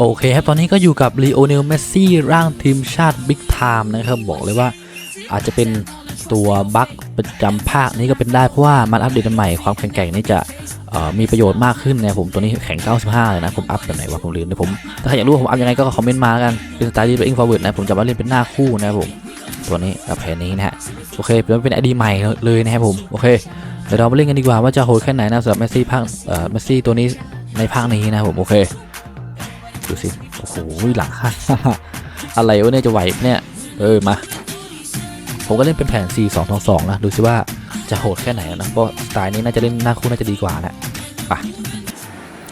โอเคครับ ตอนนี้ก็อยู่กับลีโอเนลเมสซี่ร่างทีมชาติบิ๊กไทม์นะครับ บอกเลยว่าอาจจะเป็นตัวบั๊กประจำภาคนี้ก็เป็นได้ เพราะว่ามันอัปเดตใหม่ความแข็งแกร่งนี่จะมีประโยชน์มากขึ้นนะผมตัวนี้แข็ง 95 เลยนะ ผมอัพแบบไหนวะผมลืมเดี๋ยวผม ถ้าใครอยากรู้ผมอัพยังไงก็คอมเมนต์มาแล้วกัน เป็นสไตล์ที่เป็นอิงฟอร์เวิร์ดนะ ผมจะมาเล่นเป็นหน้าคู่นะผม ตัวนี้กับแผนนี้นะฮะ โอเคเป็นเป็นไอดีใหม่เลยนะครับผม โอเค เดี๋ยวเรามาเล่นกันดีกว่าว่าจะโหดแค่ไหนนะสำหรับเมสซี่ภาคเอ่อเมสซี่ตัวนี้ในภาคนี้นะผม โอเค ดูสิ โอ้โหหลังอะไรวะเนี่ยจะไหวเนี่ย เออมา ผมก็เล่นเป็นแผน 4 2 2 2 นะ ดูสิว่าจะโหดแค่ไหนนะ เพราะสไตล์นี้น่าจะเล่นหน้าคู่น่าจะดีกว่านะไป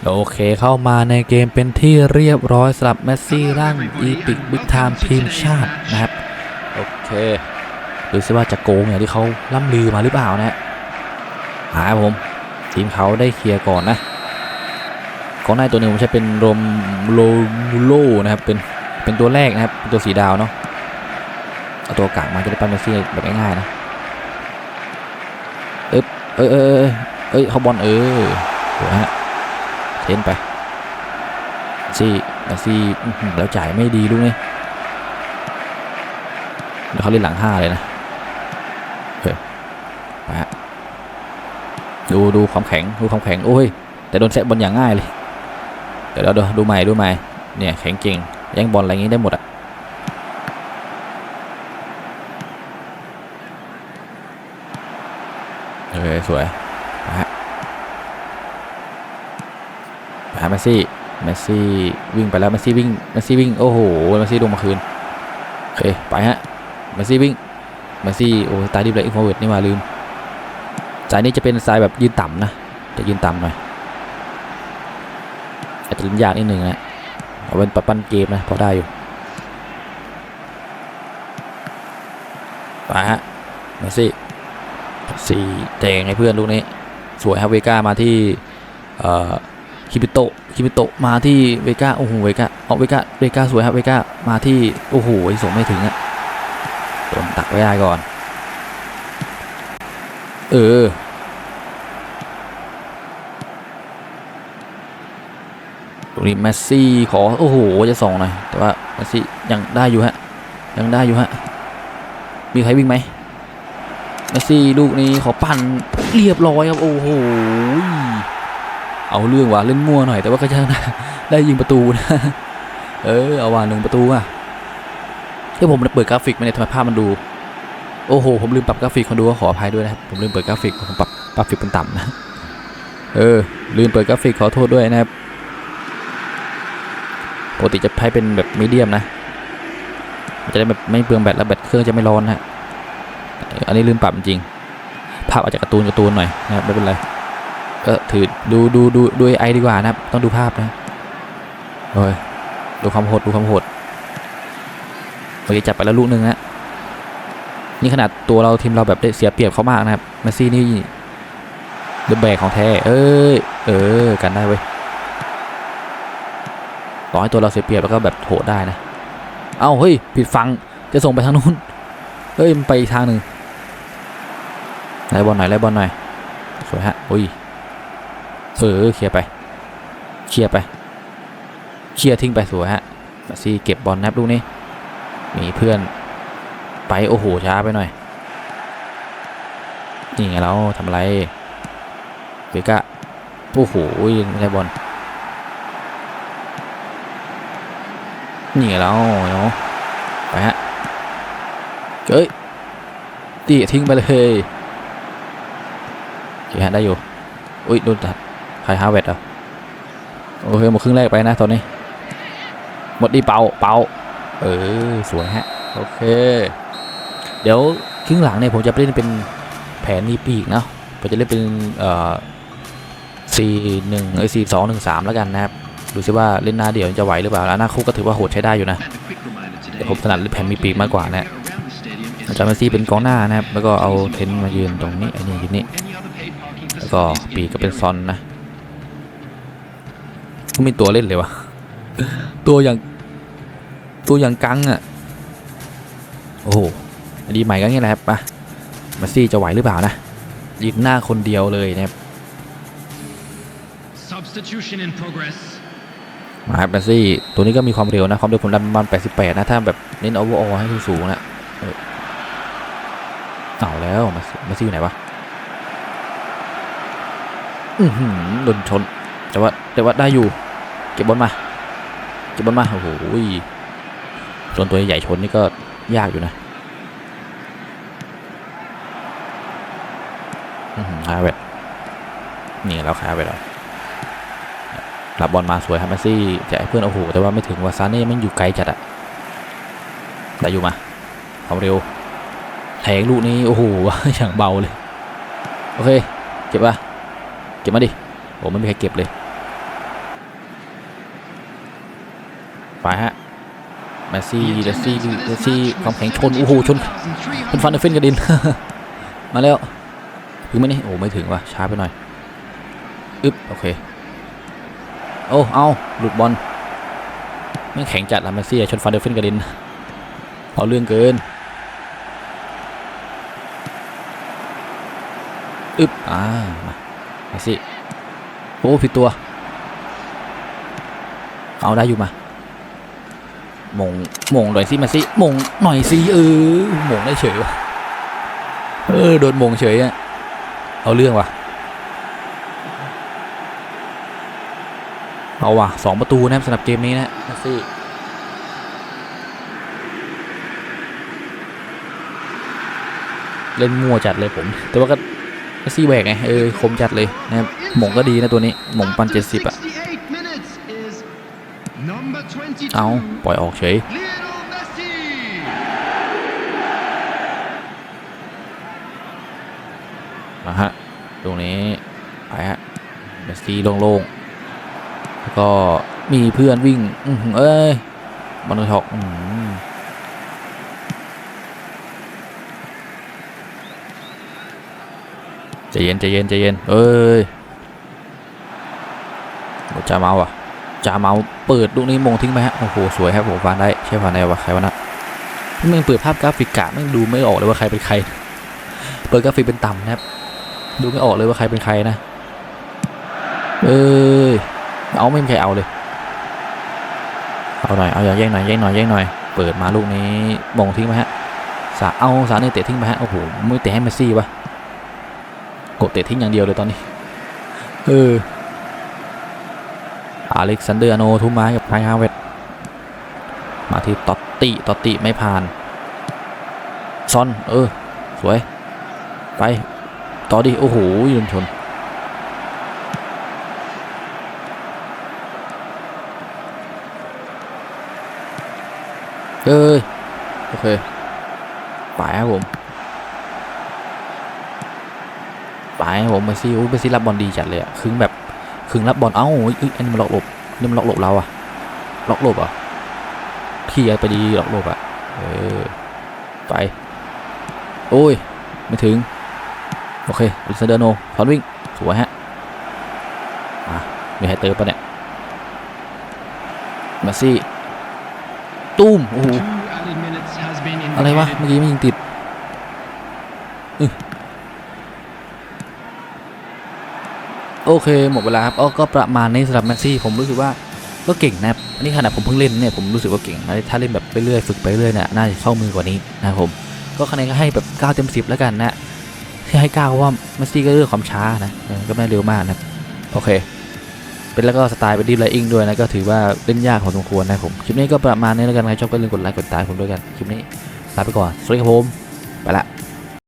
โอเคเข้ามาในเกมเป็นที่เรียบร้อยสำหรับเมสซี่ร่างอีพิกบิ๊กไทม์ทีมชาตินะครับ โอเค ดูสิว่าจะโกงอย่างที่เขาล่ำลือมาหรือเปล่านะหาผม ทีมเขาได้เคลียร์ก่อนนะ ของนายตัวหนึงผมใช้เป็นโรมโลมูโลนะครับเป็นเป็นตัวแรกนะครับเป็นตัวสีดาวเนาะเอาตัวกลางมาจะได้ปั้นเมสซี่แบบง่ายๆนะเอ๊บเอ้ยเอ้ยเอ้ยเอ้ยเขาบอลเออเดี๋ยวฮะเทนไปซี่เมสซี่แล้วจ่ายไม่ดีลูกนี่เดี๋ยวเขาเล่นหลังห้าเลยนะเคไปฮะดูดูความแข็งดูความแข็งโอ้ยแต่โดนแซะบอลอย่างง่ายเลย ดี๋ยวเราดูดูใหม่ดูใหม่เนี่ยแข็งเก่งแย่งบอลอะไรอย่างงี้ได้หมดอะโอเคสวยนะฮะนะฮะเมสซี่เมสซี่วิ่งไปแล้วเมสซี่วิ่งเมสซี่วิ่งโอ้โหเมสซี่ลงมาคืนโอเคไปฮะเมสซี่วิ่งเมสซี่โอ้ตายดิบเลยอินฟอร์เวิร์ดนี่มาลืมสายนี้จะเป็นสายแบบยืนต่ำนะจะยืนต่ำหน่อย จจะเล่นยากนิดหนึ่งนะเอาเป็นปัดปั้นเกมนะพอได้อยู่ไปฮะมาสิสี่แจงให้เพื่อนลูกนี้ สวยครับเวก้ามาที่เอ่อคิมิโตะคิมิโตะมาที่เวก้าโอ้โหเวก้าเอาเวก้าเวก้าสวยครับเวก้ามาที่โอ้โหส่งไม่ถึงอะโดนตักไว้ได้ก่อน เออ รงนี้เมสซี่ขอโอ้โหจะส่งหน่อยแต่ว่าเมสซี่ยังได้อยู่ฮะยังได้อยู่ฮะมีใครวิ่งไหมเมสซี่ลูกนี้ขอปั่นเรียบร้อยครับโอ้โหเอาเรื่องว่ะเล่นมั่วหน่อยแต่ว่าก็ยังได้ยิงประตูนะเออเอาว่าหนึ่งประตูอะที่ผมเปิดกราฟิกมาเนี่ยทำไมภาพมันดูโอ้โห ผมลืมปรับกราฟิกคนดูก็ขออภัยด้วยนะครับ ผมลืมเปิดกราฟิก ผมปรับกราฟิกเป็นต่ำนะ เออ ลืมเปิดกราฟิกขอโทษด้วยนะครับ ปกติจะให้เป็นแบบมีเดียมนะ จะได้แบบไม่เปลืองแบตแล้วแบตเครื่องจะไม่ร้อนนะฮะ อันนี้ลืมปรับจริง ภาพอาจจะการ์ตูนการ์ตูนหน่อยนะครับไม่เป็นไรก็ถือดูดูดูดูไอดีกว่านะครับ ต้องดูภาพนะโอ้ยดูความโหดดูความโหดโอเคจับไปแล้วลูกหนึ่งนะนี่ขนาดตัวเราทีมเราแบบได้เสียเปรียบเขามากนะครับ เมสซี่นี่เดอะแบกของแท้ เอ้ย เออ กันได้เว้ย ต่อให้ตัวเราเสียเปรียบแล้วก็แบบโหดได้นะ เอาเฮ้ยผิดฟังจะส่งไปทางนู้น เฮ้ยมันไปอีกทางหนึ่งไล่บอลหน่อยไล่บอลหน่อยสวยฮะอุ้ยเออเคลียร์ไปเคลียร์ไปเคลียร์ทิ้งไปสวยฮะมาซี่เก็บบอลนับลูกนี้มีเพื่อนไปโอ้โหช้าไปหน่อยนี่ไงเราทำอะไรเบก้าโอ้โหไม่ได้บอล นี่เราเนาะไปฮะเอ้ยตีทิ้งไปเลยโอเคฮะได้อยู่ อุ้ยโดนตัดใครฮาเวดอะโอเคหมดครึ่งแรกไปนะตอนนี้ หมดดีเป่าเป่าเออสวยฮะโอเค เดี๋ยวครึ่งหลังเนี่ยผมจะเล่นเป็นแผนนี้ปีกเนาะผมจะเล่นเป็นเอ่อสี่หนึ่งเอ้ยสี่สองหนึ่งสามแล้วกันนะครับ ดูซิว่าเล่นหน้าเดี่ยวจะไหวหรือเปล่าแล้วหน้าคู่ก็ถือว่าโหดใช้ได้อยู่นะแต่ผมถนัดแผ่นมีปีกมากกว่านะอาจารย์เมซี่เป็นกองหน้านะครับแล้วก็เอาเทนมายืนตรงนี้ไอ้นี่ยืนนี่แล้วก็ปีกก็เป็นซอนนะไม่มีตัวเล่นเลยวะตัวอย่างตัวอย่างกังอะโอ้โหอันดีใหม่ก็งี้แหละครับปะเมซี่จะไหวหรือเปล่านะยืนหน้าคนเดียวเลยนะครับ Substitution in progress. มาครับแมสซี่ตัวนี้ก็มีความเร็วนะ ความเร็วผมดันประมาณ88 นะ ถ้าแบบเน้นโอเวอร์ออให้สูงๆนะเอาแล้วแมสซี่แมซี่อยู่ไหนวะอือหือโดนชน แต่ว่าแต่ว่าได้อยู่ เก็บบอลมา เก็บบอลมา โอ้โหส่วนตัวใหญ่ชนนี่ก็ยากอยู่นะอือหือฮาเวตนี่แล้วคาเวตแล้ว รับบอลมาสวยครับแมสซี่จะให้เพื่อนโอ้โหแต่ว่าไม่ถึงว่าซาเน่มันอยู่ไกลจัดอะแต่อยู่มาความเร็วแทงลูกนี้โอ้โหอย่างเบาเลยโอเคเก็บปะเก็บมาดิโอ้ไม่มีใครเก็บเลยไปฮะแมสซี่เดซี่เดซี่ความแข็งชนโอ้โหชนชนฟันเดอร์เฟนกระดินมาแล้วถึงไหมนี่โอ้ไม่ถึงว่ะช้าไปหน่อยอึ๊บโอเค โอ้เอาหลุดบอลไม่งแข็งจัดละเมสซี่ชนฟันเดอร์เฟนกระเด็นเอาเรื่องเกินอึบอ่ามาเมสซี่โอ้ผิดตัว เอาได้อยู่มามงมงหน่อยสิเมสซี่มงหน่อยสิเออมงได้เฉยวะเออโดนมงเฉยอะเอาเรื่องว่ะ เอาว่ะสองประตูนะครับสำหรับเกมนี้นะแมสซี่เล่นมั่วจัดเลยผม แต่ว่าก็แมสซี่แหวกไงเออคมจัดเลยนะครับหมงก็ดีนะตัวนี้หมงปันเจ็ดสิบอะ68 minutes is number 22, เอาปล่อยออกเฉย Lionel Messi. นะฮะ ตรงนี้ ไปฮะเมสซี่โล่งๆแล้ว ก็มีเพื่อนวิ่งอเอ้ยบอลช็อกใจเย็นใจเย็นใจเย็นเอ้ยโอ้จาเมาอะจาเมาเปิดลูกนี้มงทิ้งไปฮะโอ้โหสวยครับผมฟานได้ใช่ฟานได้วะใครวะนะมึงเปิดภาพกราฟิกกะไม่งดูไม่ออกเลยว่าใครเป็นใคร เปิดกราฟิกเป็นต่ำนะครับดูไม่ออกเลยว่าใครเป็นใครนะเอ้ย เอาไม่มีใครเอาเลย เอาหน่อย เอาอย่าแย่งหน่อยแย่งหน่อยแย่งหน่อย เปิดมาลูกนี้มงทิ้งไปฮะ สาเอาสาเนี่ยเตะทิ้งไปฮะ โอ้โหไม่เตะให้เมสซี่วะกดเตะทิ้งอย่างเดียวเลยตอนนี้ เอออเล็กซานเดอร์โนทุ่มไม้กับไพฮาเวตมาที่ตอตติตอตติไม่ผ่านซอน เออ สวย ไป ต่อดิ โอ้โหยืนชน เอ้ยโอเคไปครับผมไปครับผมเมซี่โอ้ยเมซี่รับบอลดีจัดเลยอะครึ่งแบบครึ่งรับบอลเอ้าเอ้ยอันนี้มันล็อกหลบอันนี่มันล็อกหลบเราอะล็อกหลบเหรอะพี่ไปดีล็อกหลบอะเออไปโอ้ยไม่ถึงโอเคลิซาเดโนถอนวิ่งสวยฮะอะมีใครเติมปะเนี่ยมาซี่ ตุ้ม โอ้โห Two added minutes has been อะไรวะ เมื่อกี้ไม่ยิงติดโอเค หมดเวลาครับอ๋อก็ประมาณนี้สำหรับแมสซี่ผมรู้สึกว่าก็เก่งนะครับอันนี้ขนาดผมเพิ่งเล่นเนี่ยผมรู้สึกว่าเก่งถ้าเล่นแบบไปเรื่อยฝึกไปเรื่อยเนี่ยน่าจะเข้ามือกว่านี้นะครับผมก็คะแนนก็ให้แบบ9เต็ม10 แล้วกันนะที่ให้9เพราะว่าแมสซี่ก็เรื่องความช้านะก็ไม่เร็วมากนะโอเค เป็นแล้วก็สไตล์เป็นดีไลอิงด้วยนะก็ถือว่าเล่นยากพอสมควรนะครับผมคลิปนี้ก็ประมาณนี้แล้วกันใครชอบก็ลืมกดไลค์กดติดตามผมด้วยกันคลิปนี้ ลาไปก่อน สวัสดีครับผม ไปละ